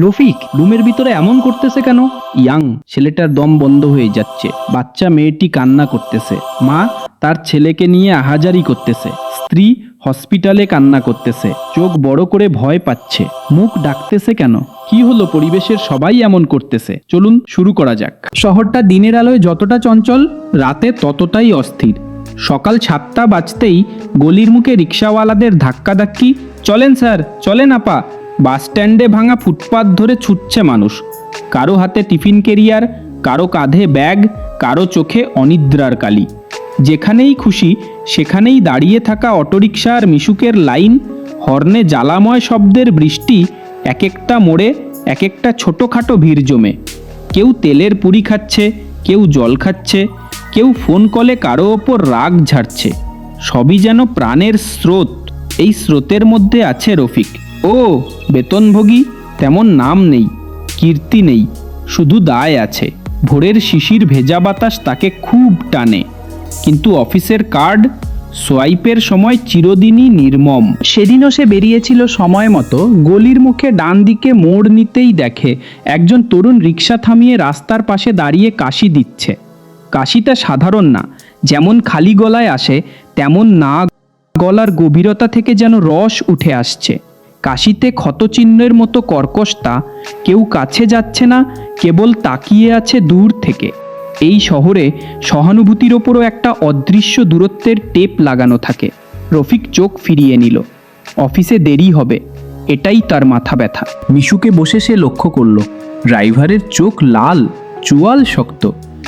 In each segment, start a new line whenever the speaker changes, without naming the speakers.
রফিক, রুমের ভিতরে এমন করতেছে কেন? ইয়াং, ছেলেটার দম বন্ধ হয়ে যাচ্ছে। বাচ্চা মেয়েটি কান্না করতেছে। মা, তার ছেলেকে নিয়ে আহাজারি করতেছে। স্ত্রী হসপিটালে কান্না করতেছে। চোখ বড় করে ভয় পাচ্ছে। মুখ ডাকতেছে কেন? কি হলো পরিবেশের সবাই এমন করতেছে? চলুন শুরু করা যাক। শহরটা দিনের আলোয় যতটা চঞ্চল, রাতে ততটাই অস্থির। সকাল সাতটা বাজতেই গলির মুখে রিক্সাওয়ালাদের ধাক্কাধাক্কি, চলেন স্যার, চলেন আপা। বাস স্ট্যান্ডে ভাঙা ফুটপাত ধরে ছুটছে মানুষ। কারও হাতে টিফিন কেরিয়ার, কারও কাঁধে ব্যাগ, কারও চোখে অনিদ্রার কালি। যেখানেই খুশি, সেখানেই দাঁড়িয়ে থাকা অটোরিকশা আর মিশুকের লাইন, হর্নে জ্বালাময় শব্দের বৃষ্টি এক একটা মোড়ে এক একটা ছোটোখাটো ভিড় জমে। কেউ তেলের পুরি খাচ্ছে, কেউ জল খাচ্ছে, কেউ ফোন কলে কারও ওপর রাগ ঝাড়ছে। সবই যেন প্রাণের স্রোত, এই স্রোতের মধ্যে আছে রফিক। ও, বেতনভোগী, তেমন নাম নেই, কীর্তি নেই, শুধু দায় আছে। ভোরের শিশির ভেজা বাতাস তাকে খুব টানে। কিন্তু অফিসের কার্ড, সোয়াইপের সময় চিরদিনই নির্মম। সেদিনও সে বেরিয়েছিল সময় মতো, গলির মুখে ডান দিকে মোড় নিতেই দেখে, একজন তরুণ রিক্সা থামিয়ে রাস্তার পাশে দাঁড়িয়ে কাশি দিচ্ছে। কাশিটা সাধারণ না, যেমন খালি গলায় আসে, তেমন না গলার গভীরতা থেকে যেন রস উঠে আসছে। কাশিতে ক্ষতচিহ্নের মতো কর্কশতা কেউ কাছে যাচ্ছে না, কেবল তাকিয়ে আছে দূর থেকে। এই শহরে সহানুভূতির ওপরও একটা অদৃশ্য দূরত্বের টেপ লাগানো থাকে। রফিক চোখ ফিরিয়ে নিল। অফিসে দেরি হবে, এটাই তার মাথা ব্যথা। মিশুকে বসে সে লক্ষ্য করল। ড্রাইভারের চোখ লাল, চুয়াল শক্ত,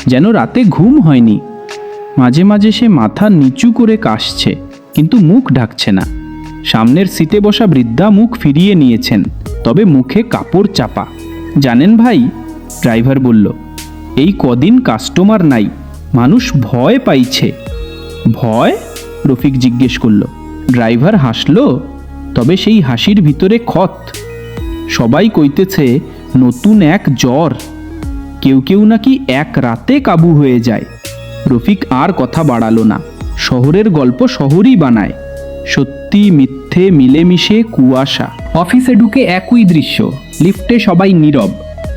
যেন রাতে ঘুম হয়নি। মাঝে মাঝে সে মাথা নিচু করে কাশছে, কিন্তু মুখ ঢাকছে না। সামনের সিটে বসা বৃদ্ধা মুখ ফিরিয়ে নিয়েছেন, তবে মুখে কাপড় চাপা। জানেন ভাই? ড্রাইভার বলল, এই কদিন কাস্টমার নাই, মানুষ ভয় পাইছে। ভয়? রফিক জিজ্ঞেস করল। ড্রাইভার হাসলো, তবে সেই হাসির ভিতরে ক্ষত। সবাই কইতেছে, নতুন এক জ্বর। কেউ কেউ নাকি এক রাতে কাবু হয়ে যায়। রফিক আর কথা বাড়ালো না। শহরের গল্প শহরই বানায়। সত্যি মিথ্যে মিলেমিশে কুয়াশা। অফিসে ঢুকে একই দৃশ্য। লিফটে সবাই নীরব।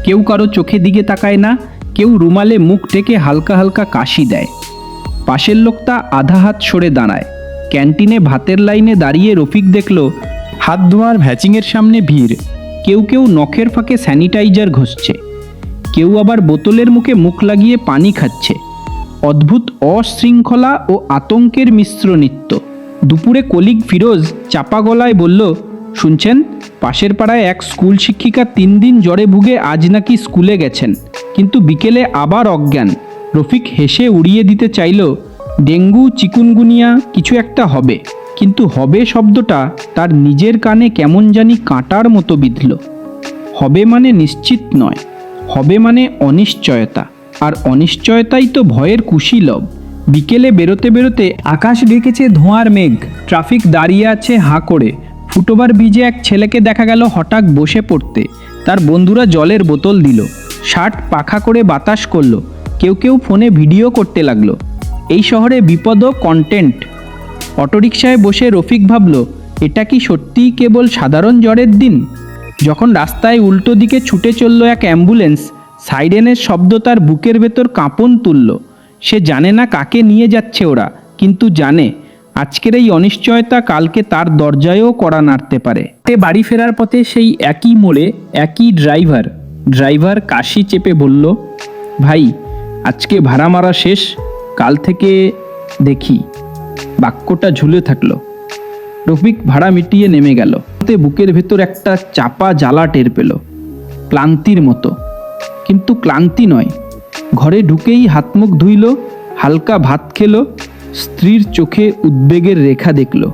কেউ কারও চোখে দিকে তাকায় না, কেউ রুমালে মুখ ঢেকে হালকা হালকা কাশি দেয়। পাশের লোকটা আধা হাত সরে দাঁড়ায়। ক্যান্টিনে ভাতের লাইনে দাঁড়িয়ে রফিক দেখল, হাত ধোয়ার ভ্যাচিংয়ের সামনে ভিড়। কেউ কেউ নখের ফাঁকে স্যানিটাইজার ঘষছে। কেউ আবার বোতলের মুখে মুখ লাগিয়ে পানি খাচ্ছে। অদ্ভুত অশৃঙ্খলা ও আতঙ্কের মিশ্র নৃত্য। দুপুরে কলিগ ফিরোজ চাপা গলায় বলল, শুনছেন, পাশের পাড়ায় এক স্কুল শিক্ষিকা তিন দিন জ্বরে ভুগে আজ নাকি স্কুলে গেছেন, কিন্তু বিকেলে আবার অজ্ঞান। রফিক হেসে উড়িয়ে দিতে চাইল, ডেঙ্গু, চিকুনগুনিয়া, কিছু একটা হবে। কিন্তু হবে শব্দটা তার নিজের কানে কেমন জানি কাঁটার মতো বিঁধল। হবে মানে নিশ্চিত নয়, হবে মানে অনিশ্চয়তা। আর অনিশ্চয়তাই তো ভয়ের কুশীলব। বিকেলে বেরোতে বেরোতে আকাশ ঢেকেছে ধোঁয়ার মেঘ। ট্রাফিক দাঁড়িয়ে আছে হাঁ করে। ফুটওভার ব্রিজে এক ছেলেকে দেখা গেল হঠাৎ বসে পড়তে। তার বন্ধুরা জলের বোতল দিল। শার্ট পাখা করে বাতাস করল। কেউ কেউ ফোনে ভিডিও করতে লাগল। এই শহরে বিপদ কন্টেন্ট অটোরিকশায় বসে রফিক ভাবল, এটা কি সত্যিই কেবল সাধারণ জ্বরের দিন? যখন রাস্তায় উল্টো দিকে ছুটে চলল এক অ্যাম্বুলেন্স, সাইরেনের শব্দ তার বুকের ভেতর কাঁপন তুলল। সে জানে না কাকে নিয়ে যাচ্ছে ওরা, কিন্তু জানে। আজকের এই অনিশ্চয়তা কালকে তার দরজায়ও কড়া নাড়তে পারে। তে বাড়ি ফেরার পথে সেই একই মোড়ে একই ড্রাইভার ড্রাইভার কাশি চেপে বলল, ভাই, আজকে ভাড়া মারা শেষ, কাল থেকে দেখি। বাক্যটা ঝুলে থাকল। রফিক ভাড়া মিটিয়ে নেমে গেল। তে বুকের ভেতর একটা চাপা জ্বালা টের পেল। ক্লান্তির মতো। কিন্তু ক্লান্তি নয়। ঘরে ঢুকেই হাত মুখ ধুইল, হালকা ভাত খেলো, স্ত্রীর চোখে উদ্বেগের রেখা দেখল।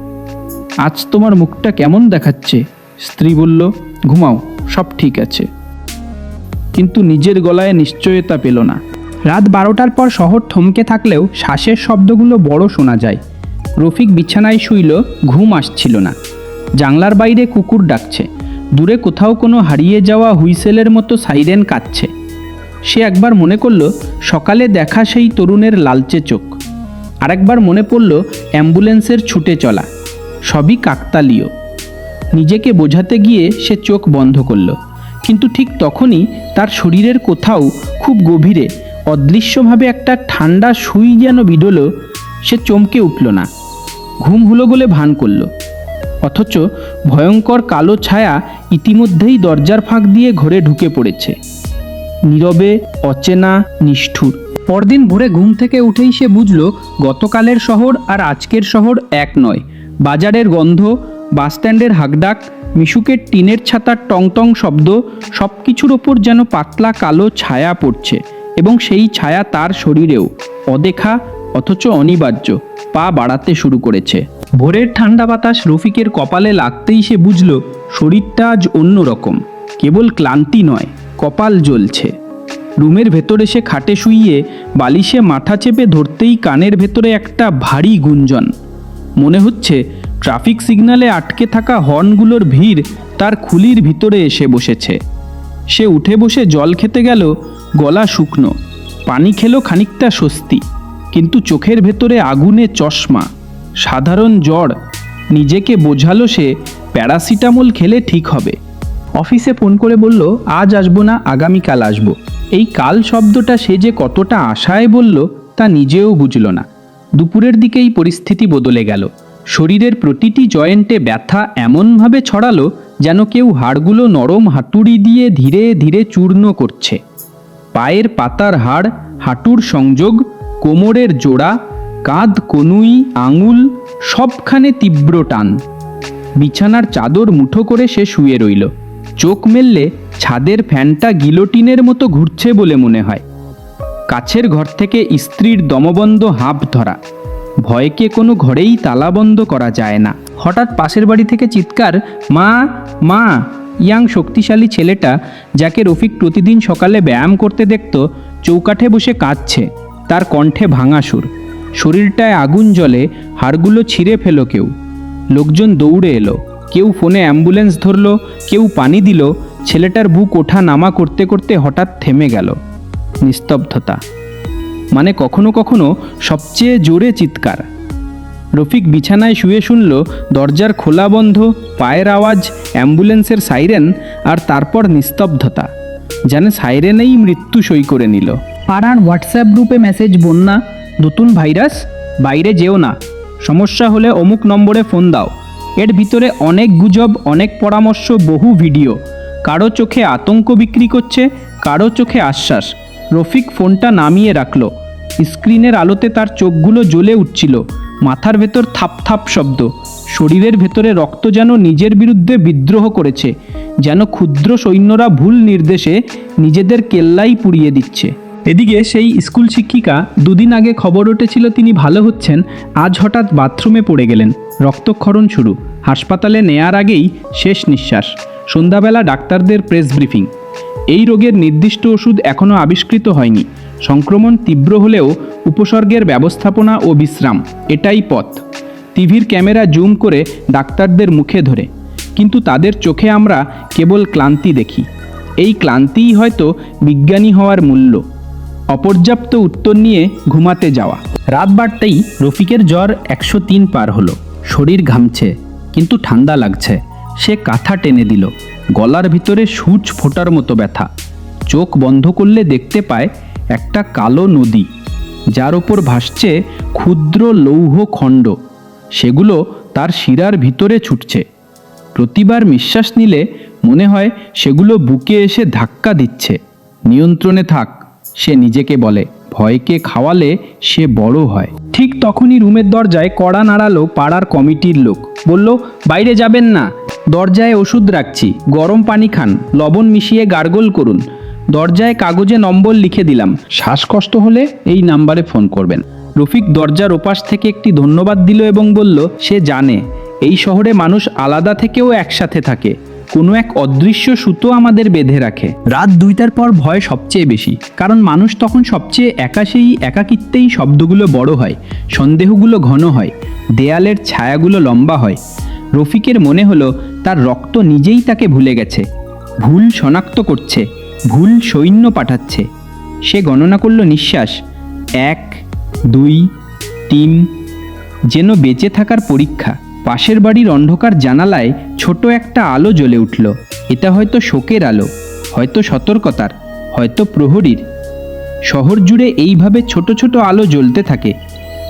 আজ তোমার মুখটা কেমন দেখাচ্ছে? স্ত্রী বলল, ঘুমাও, সব ঠিক আছে। কিন্তু নিজের গলায় নিশ্চয়তা পেল না। রাত বারোটার পর শহর থমকে থাকলেও শ্বাসের শব্দগুলো বড় শোনা যায়। রফিক বিছানায় শুইল, ঘুম আসছিল না। জানলার বাইরে কুকুর ডাকছে। দূরে কোথাও কোনো হারিয়ে যাওয়া হুইসেলের মতো সাইরেন কাচ্ছে সে একবার মনে করল, সকালে দেখা সেই তরুণের লালচে চোখ। আরেকবার মনে পড়ল, অ্যাম্বুলেন্সের ছুটে চলা। সবই কাকতালীয়। নিজেকে বোঝাতে গিয়ে সে চোখ বন্ধ করল। কিন্তু ঠিক তখনই তার শরীরের কোথাও খুব গভীরে, অদৃশ্যভাবে একটা ঠান্ডা সুই যেন বিডল সে চমকে উঠল না। ঘুম হলো বলে ভান করল। অথচ ভয়ঙ্কর কালো ছায়া ইতিমধ্যেই দরজার ফাঁক দিয়ে ঘরে ঢুকে পড়েছে। নীরবে, অচেনা, নিষ্ঠুর। পরদিন ভোরে ঘুম থেকে উঠেই সে বুঝল, গতকালের শহর আর আজকের শহর এক নয়। বাজারের গন্ধ বাসস্ট্যান্ডের হাকডাক, মিশুকের টিনের ছাতার টংটং শব্দ সব কিছুর ওপর যেন পাতলা কালো ছায়া পড়ছে এবং সেই ছায়া তার শরীরেও, অদেখা অথচ অনিবার্য, পা বাড়াতে শুরু করেছে। ভোরের ঠান্ডা বাতাস রফিকের কপালে লাগতেই সে বুঝল, শরীরটা আজ অন্যরকম, কেবল ক্লান্তি নয়। কপাল জ্বলছে। রুমের ভেতরে সে খাটে শুইয়ে বালিশে মাথা চেপে ধরতেই কানের ভেতরে একটা ভারী গুঞ্জন। মনে হচ্ছে ট্রাফিক সিগন্যালে আটকে থাকা হর্নগুলোর ভিড় তার খুলির ভিতরে এসে বসেছে। সে উঠে বসে জল খেতে গেল, গলা শুকনো, পানি খেলো খানিকটা স্বস্তি, কিন্তু চোখের ভেতরে আগুনে চশমা, সাধারণ জ্বর, নিজেকে বোঝালো সে প্যারাসিটামল খেলে ঠিক হবে। অফিসে ফোন করে বলল, আজ আসব না আগামীকাল আসব। এই কাল শব্দটা সে যে কতটা আশায় বলল, তা নিজেও বুঝল না। দুপুরের দিকেই পরিস্থিতি বদলে গেল। শরীরের প্রতিটি জয়েন্টে ব্যথা এমনভাবে ছড়ালো, যেন কেউ হাড়গুলো নরম হাতুড়ি দিয়ে ধীরে ধীরে চূর্ণ করছে। পায়ের পাতার হাড়, হাঁটুর সংযোগ, কোমরের জোড়া, কাঁধ, কনুই, আঙুল, সবখানে তীব্র টান। বিছানার চাদর মুঠো করে সে শুয়ে রইল। চোখ মেললে ছাদের ফ্যানটা গিলোটিনের মতো ঘুরছে বলে মনে হয়। কাছের ঘর থেকে স্ত্রীর দমবন্ধ হাঁপ ধরা। ভয়কে কোনো ঘরেই তালাবন্ধ করা যায় না। হঠাৎ পাশের বাড়ি থেকে চিৎকার, মা মা! ইয়াং শক্তিশালী ছেলেটা, যাকে রফিক প্রতিদিন সকালে ব্যায়াম করতে দেখত, চৌকাঠে বসে কাঁদছে। তার কণ্ঠে ভাঙা সুর শরীরটায় আগুন জ্বলে হাড়গুলো ছিঁড়ে ফেলো কেউ। লোকজন দৌড়ে এলো। কেউ ফোনে অ্যাম্বুলেন্স ধরলো, কেউ পানি দিল, ছেলেটার বুক ওঠা নামা করতে করতে হঠাৎ থেমে গেল। নিস্তব্ধতা। মানে কখনো কখনো সবচেয়ে জোরে চিৎকার। রফিক বিছানায় শুয়ে শুনল, দরজার খোলা বন্ধ, পায়ের আওয়াজ, অ্যাম্বুলেন্সের সাইরেন আর তারপর নিস্তব্ধতা। যেন সাইরেনেই মৃত্যু সই করে নিল। পাড়ার হোয়াটসঅ্যাপ গ্রুপে মেসেজ, বন্যা, নতুন ভাইরাস, বাইরে যেও না। সমস্যা হলে অমুক নম্বরে ফোন দাও। এর ভিতরে অনেক গুজব, অনেক পরামর্শ, বহু ভিডিও। কারও চোখে আতঙ্ক বিক্রি করছে, কারও চোখে আশ্বাস। রফিক ফোনটা নামিয়ে রাখল। স্ক্রিনের আলোতে তার চোখগুলো জ্বলে উঠছিল। মাথার ভেতর থাপ থাপ শব্দ। শরীরের ভেতরে রক্ত যেন নিজের বিরুদ্ধে বিদ্রোহ করেছে, যেন ক্ষুদ্র সৈন্যরা ভুল নির্দেশে নিজেদের কেল্লাই পুড়িয়ে দিচ্ছে। এদিকে সেই স্কুল শিক্ষিকা দুদিন আগে খবর উঠেছিল তিনি ভালো হচ্ছেন, আজ হঠাৎ বাথরুমে পড়ে গেলেন। রক্তক্ষরণ শুরু। হাসপাতালে নেয়ার আগেই শেষ নিঃশ্বাস। সন্ধ্যাবেলা ডাক্তারদের প্রেস ব্রিফিং। এই রোগের নির্দিষ্ট ওষুধ এখনও আবিষ্কৃত হয়নি। সংক্রমণ তীব্র হলেও উপসর্গের ব্যবস্থাপনা ও বিশ্রাম, এটাই পথ। টিভির ক্যামেরা জুম করে ডাক্তারদের মুখে ধরে। কিন্তু তাদের চোখে আমরা কেবল ক্লান্তি দেখি। এই ক্লান্তিই হয়তো বিজ্ঞানী হওয়ার মূল্য। অপর্যাপ্ত উত্তর নিয়ে ঘুমাতে যাওয়া। রাত বাড়তেই রফিকের জ্বর একশো তিন পার হলো। শরীর ঘামছে, কিন্তু ঠান্ডা লাগছে। সে কাঁথা টেনে দিল। গলার ভিতরে সূচ ফোটার মতো ব্যথা। চোখ বন্ধ করলে দেখতে পায় একটা কালো নদী, যার ওপর ভাসছে ক্ষুদ্র লৌহ খণ্ড। সেগুলো তার শিরার ভিতরে ছুটছে। প্রতিবার নিঃশ্বাস নিলে মনে হয় সেগুলো বুকে এসে ধাক্কা দিচ্ছে। নিয়ন্ত্রণে থাক। সে নিজেকে বলে, ভয়কে খাওয়ালে সে বড় হয়। ঠিক তখনই রুমের দরজায় কড়া নাড়ালো পাড়ার কমিটির লোক। বলল, বাইরে যাবেন না। দরজায় ওষুধ রাখছি। গরম পানি খান। লবণ মিশিয়ে গার্গল করুন। দরজায় কাগজে নম্বর লিখে দিলাম। শ্বাসকষ্ট হলে এই নাম্বারে ফোন করবেন। রফিক দরজার ওপাশ থেকে একটি ধন্যবাদ দিল এবং বলল, সে জানে। এই শহরে মানুষ আলাদা থেকেও একসাথে থাকে। কোনো এক অদৃশ্য সুতো আমাদের বেঁধে রাখে। রাত দুইটার পর ভয় সবচেয়ে বেশি, কারণ মানুষ তখন সবচেয়ে একা সেই একাকিত্বেই শব্দগুলো বড় হয়, সন্দেহগুলো ঘন হয়, দেয়ালের ছায়াগুলো লম্বা হয়। রফিকের মনে হলো, তার রক্ত নিজেই তাকে ভুলে গেছে। ভুল শনাক্ত করছে, ভুল সৈন্য পাঠাচ্ছে। সে গণনা করল নিঃশ্বাস, এক, দুই, তিন, যেন বেঁচে থাকার পরীক্ষা। পাশের বাড়ির অন্ধকার জানালায় ছোট একটা আলো জ্বলে উঠল। এটা হয়তো শোকের আলো, হয়তো সতর্কতার, হয়তো প্রহরীর। শহর জুড়ে এইভাবে ছোট ছোট আলো জ্বলতে থাকে।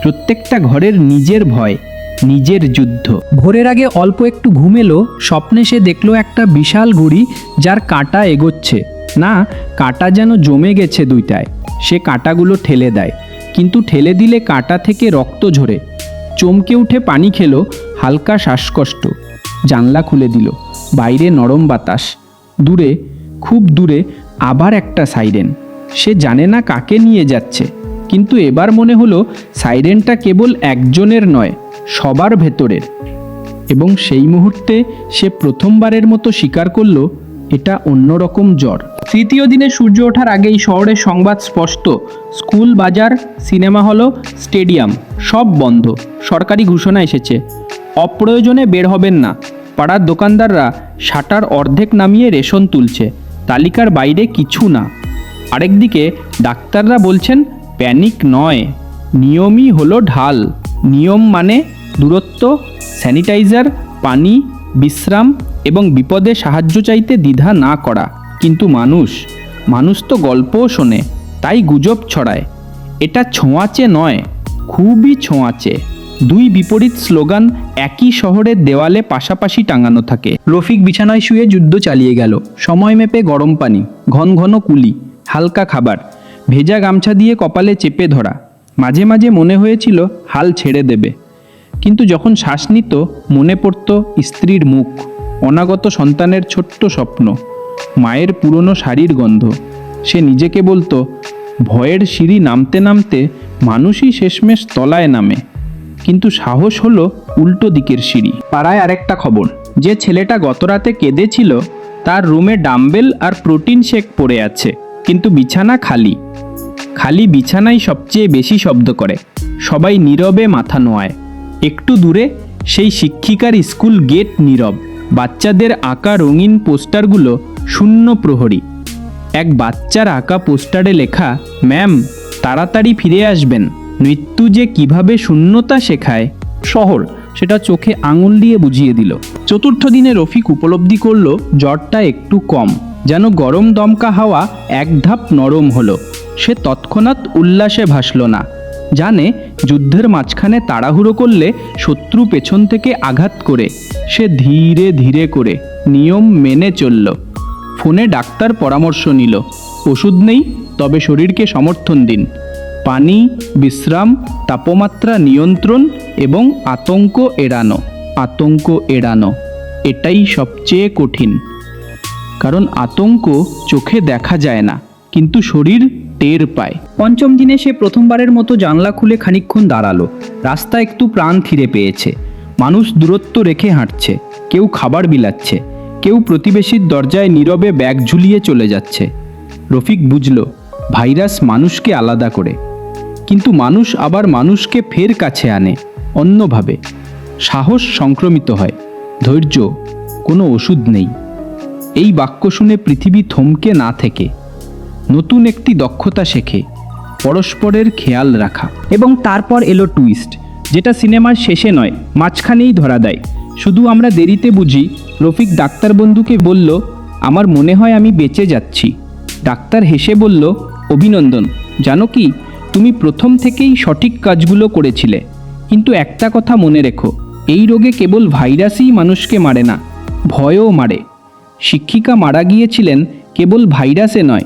প্রত্যেকটা ঘরের নিজের ভয়, নিজের যুদ্ধ। ভোরের আগে অল্প একটু ঘুম এলো, স্বপ্নে সে দেখল একটা বিশাল ঘুড়ি যার কাঁটা এগোচ্ছে। না, কাঁটা যেন জমে গেছে দুইটায়। সে কাঁটাগুলো ঠেলে দেয়, কিন্তু ঠেলে দিলে কাঁটা থেকে রক্ত ঝরে। চমকে উঠে পানি খেলো, হালকা শ্বাসকষ্ট। জানলা খুলে দিল, বাইরে নরম বাতাস। দূরে, খুব দূরে, আবার একটা সাইরেন। সে জানে না কাকে নিয়ে যাচ্ছে, কিন্তু এবার মনে হলো সাইরেনটা কেবল একজনের নয়, সবার ভেতরের। এবং সেই মুহূর্তে সে প্রথমবারের মতো স্বীকার করল, এটা অন্যরকম জ্বর। তৃতীয় দিনে সূর্য ওঠার আগেই শহরের সংবাদ স্পষ্ট, স্কুল, বাজার, সিনেমা হল, স্টেডিয়াম, সব বন্ধ। সরকারি ঘোষণা এসেছে। অপ্রয়োজনে বের হবেন না। পাড়ার দোকানদাররা শাটার অর্ধেক নামিয়ে রেশন তুলছে। তালিকার বাইরে কিছু না। আরেকদিকে ডাক্তাররা বলছেন, প্যানিক নয়। নিয়মই হলো ঢাল। নিয়ম মানে দূরত্ব, স্যানিটাইজার, পানি, বিশ্রাম এবং বিপদে সাহায্য চাইতে দ্বিধা না করা। কিন্তু মানুষ মানুষ তো গল্পও শোনে, তাই গুজব ছড়ায়। এটা ছোঁয়াচে নয়, খুবই ছোঁয়াচে। দুই বিপরীত স্লোগান, একই শহরের দেওয়ালে পাশাপাশি টাঙানো থাকে। রফিক বিছানায় শুয়ে যুদ্ধ চালিয়ে গেল। সময় মেপে গরম পানি, ঘন ঘন কুলি, হালকা খাবার, ভেজা গামছা দিয়ে কপালে চেপে ধরা। মাঝে মাঝে মনে হয়েছিল, হাল ছেড়ে দেবে। কিন্তু যখন শ্বাস নিত, মনে পড়ত স্ত্রীর মুখ, অনাগত সন্তানের ছোট্ট স্বপ্ন, মায়ের পুরনো শাড়ির গন্ধ। সে নিজেকে বলতো, ভয়ের সিঁড়ি নামতে নামতে মানুষই শেষমেশ তলায় নামে। কিন্তু সাহস হলো উল্টো দিকের সিঁড়ি। পাড়ায় আরেকটা খবর। যে ছেলেটা গতরাতে কেঁদেছিল, তার রুমে ডাম্বেল আর প্রোটিন শেক পড়ে আছে, কিন্তু বিছানা খালি। খালি বিছানাই সবচেয়ে বেশি শব্দ করে। সবাই নীরবে মাথা নোয়ায়। একটু দূরে সেই শিক্ষিকার স্কুল গেট নীরব। বাচ্চাদের আঁকা রঙিন পোস্টারগুলো শূন্য প্রহরী। এক বাচ্চার আঁকা পোস্টারে লেখা, ম্যাম, তাড়াতাড়ি ফিরে আসবেন। মৃত্যু যে কীভাবে শূন্যতা শেখায়, শহর সেটা চোখে আঙুল দিয়ে বুঝিয়ে দিল। চতুর্থ দিনে রফিক উপলব্ধি করল, জ্বরটা একটু কম, যেন গরম দমকা হাওয়া এক ধাপ নরম হলো। সে তৎক্ষণাৎ উল্লাসে ভাসল না। জানে যুদ্ধের মাঝখানে তাড়াহুড়ো করলে শত্রু পেছন থেকে আঘাত করে। সে ধীরে ধীরে করে নিয়ম মেনে চলল। ফোনে ডাক্তার পরামর্শ নিল, ওষুধ নেই, তবে শরীরকে সমর্থন দিন। পানি, বিশ্রাম, তাপমাত্রা নিয়ন্ত্রণ এবং আতঙ্ক এড়ানো আতঙ্ক এড়ানো, এটাই সবচেয়ে কঠিন। কারণ আতঙ্ক চোখে দেখা যায় না, কিন্তু শরীর টের পায়। পঞ্চম দিনে সে প্রথমবারের মতো জানলা খুলে খানিকক্ষণ দাঁড়াল। রাস্তা একটু প্রাণ ফিরে পেয়েছে। মানুষ দূরত্ব রেখে হাঁটছে। কেউ খাবার বিলাচ্ছে। কেউ প্রতিবেশীর দরজায় নীরবে ব্যাগ ঝুলিয়ে চলে যাচ্ছে। রফিক বুঝল, ভাইরাস মানুষকে আলাদা করে। কিন্তু মানুষ আবার মানুষকে ফের কাছে আনে, অন্যভাবে। সাহস সংক্রমিত হয়, ধৈর্য, কোনো ওষুধ নেই। এই বাক্য শুনে পৃথিবী থমকে না থেকে, নতুন একটি দক্ষতা শেখে, পরস্পরের খেয়াল রাখা। এবং তারপর এলো টুইস্ট যেটা সিনেমার শেষে নয়, মাঝখানেই ধরা দেয়। শুধু আমরা দেরিতে বুঝি, রফিক ডাক্তার বন্ধুকে বলল, আমার মনে হয় আমি বেঁচে যাচ্ছি। ডাক্তার হেসে বলল, অভিনন্দন, জানো কি তুমি প্রথম থেকেই সঠিক কাজগুলো করেছিলে। কিন্তু একটা কথা মনে রেখো, এই রোগে কেবল ভাইরাসই মানুষকে মারে না, ভয়ও মারে। শিক্ষিকা মারা গিয়েছিলেন কেবল ভাইরাসে নয়।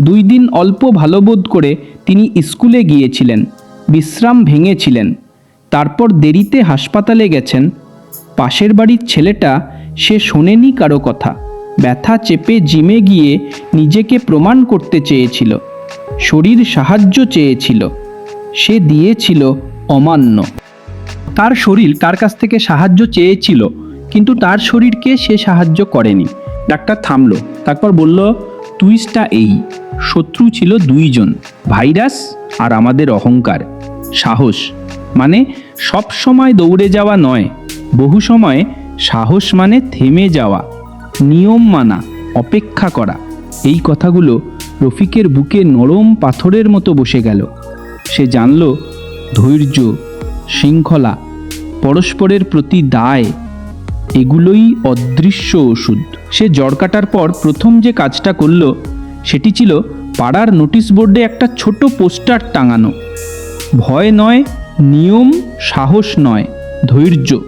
দুই দিন অল্প ভালো বোধ করে তিনি স্কুলে গিয়েছিলেন, বিশ্রাম ভেঙেছিলেন। তারপর দেরিতে হাসপাতালে গেছেন। পাশের বাড়ির ছেলেটা, সে শোনেনি কারও কথা। ব্যথা চেপে জিমে গিয়ে নিজেকে প্রমাণ করতে চেয়েছিল। শরীর সাহায্য চেয়েছিল। সে দিয়েছিল অমান্য। তার শরীর তার কাছ থেকে সাহায্য চেয়েছিল, কিন্তু তার শরীরকে সে সাহায্য করেনি। ডাক্তার থামলো, তারপর বলল টুইস্টটা এই, শত্রু ছিল দুইজন, ভাইরাস আর আমাদের অহংকার, সাহস। মানে সব সময় দৌড়ে যাওয়া নয়, বহু সময় সাহস মানে থেমে যাওয়া, নিয়ম মানা, অপেক্ষা করা। এই কথাগুলো রফিকের বুকে নরম পাথরের মতো বসে গেল। সে জানল, ধৈর্য, শৃঙ্খলা, পরস্পরের প্রতি দায়, এগুলোই অদৃশ্য ওষুধ। সে জ্বর কাটার পর প্রথম যে কাজটা করল, সেটি ছিল পাড়ার নোটিশ বোর্ডে একটা ছোট পোস্টার টাঙানো। ভয় নয়, নিয়ম, সাহস নয়, ধৈর্য।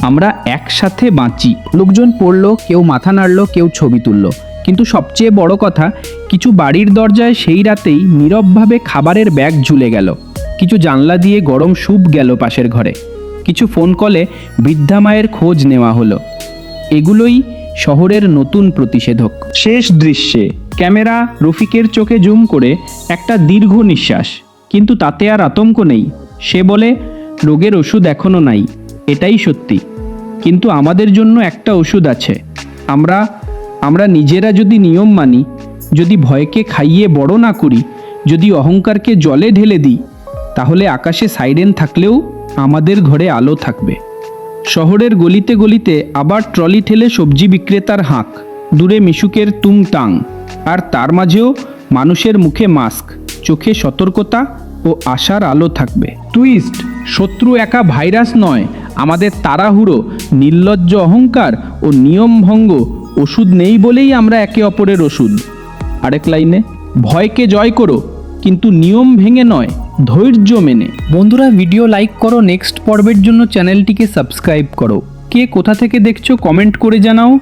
আমরা একসাথে বাঁচি।
লোকজন পড়ল, কেউ মাথা নাড়লো, কেউ ছবি তুললো।
কিন্তু সবচেয়ে বড় কথা, কিছু বাড়ির দরজায় সেই রাতেই নীরবভাবে খাবারের ব্যাগ ঝুলে গেল। কিছু জানলা দিয়ে গরম স্যুপ গেল পাশের ঘরে। কিছু ফোন কলে বৃদ্ধা মায়ের খোঁজ নেওয়া হলো। এগুলোই শহরের নতুন প্রতিষেধক। শেষ দৃশ্যে ক্যামেরা রফিকের চোখে জুম করে একটা দীর্ঘ নিঃশ্বাস। কিন্তু তাতে আর আতঙ্ক নেই। সে বলে, রোগের ওষুধ এখনও নাই। এটাই সত্যি। কিন্তু আমাদের জন্য একটা ওষুধ আছে। আমরা আমরা নিজেরা যদি নিয়ম মানি, যদি ভয়কে খাইয়ে বড় না করি, যদি অহংকারকে জলে ঢেলে দিই, তাহলে আকাশে সাইরেন থাকলেও আমাদের ঘরে আলো থাকবে। শহরের গলিতে গলিতে আবার ট্রলি ঠেলে সবজি বিক্রেতার হাঁক, দূরে মিশুকের তুংটাং আর তার মাঝেও মানুষের মুখে মাস্ক, চোখে সতর্কতা ও আশার আলো থাকবে। টুইস্ট, শত্রু একা ভাইরাস নয়, আমাদের তাড়াহুড়ো, নির্লজ্জ অহংকার ও নিয়মভঙ্গ ওষুধ নেই বলেই আমরা একে অপরের ওষুধ। আরেক লাইনে, ভয়কে জয় করো, কিন্তু নিয়ম ভেঙে নয়, ধৈর্য মেনে। বন্ধুরা, ভিডিও লাইক করো, নেক্সট পর্বের জন্য চ্যানেলটিকে সাবস্ক্রাইব করো। কে কোথা থেকে দেখছ, কমেন্ট করে জানাও।